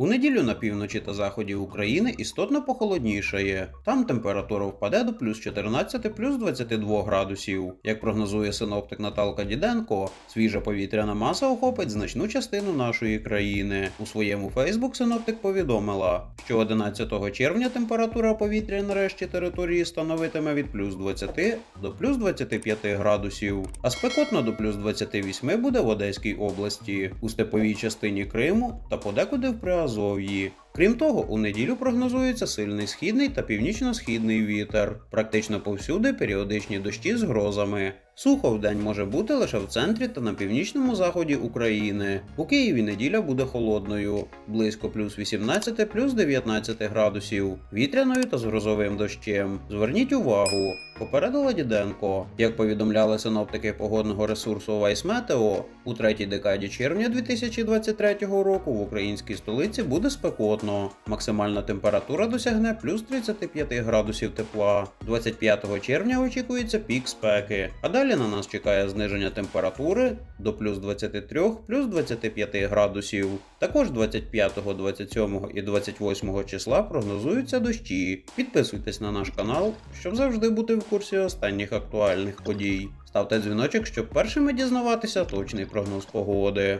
У неділю на півночі та заході України істотно похолоднішає. Там температура впаде до плюс 14 плюс 22 градусів. Як прогнозує синоптик Наталка Діденко, свіжа повітряна маса охопить значну частину нашої країни. У своєму Фейсбук синоптик повідомила, що 11 червня температура повітря нарешті території становитиме від плюс 20 до плюс 25 градусів, а спекотно до плюс 28 буде в Одеській області, у степовій частині Криму та подекуди в Приазов'ї. Крім того, у неділю прогнозується сильний східний та північно-східний вітер. Практично повсюди періодичні дощі з грозами. Сухо в день може бути лише в центрі та на північному заході України. У Києві неділя буде холодною, близько плюс 18 плюс 19 градусів, вітряною та з грозовим дощем. Зверніть увагу, попередила Діденко. Як повідомляли синоптики погодного ресурсу Meteo, у третій декаді червня 2023 року в українській столиці буде спекотно. Максимальна температура досягне плюс 35 градусів тепла. 25 червня очікується пік спеки, а далі на нас чекає зниження температури до плюс 23 плюс 25 градусів. Також 25, 27 і 28 числа прогнозуються дощі. Підписуйтесь на наш канал, щоб завжди бути в курсі останніх актуальних подій. Ставте дзвіночок, щоб першими дізнаватися точний прогноз погоди.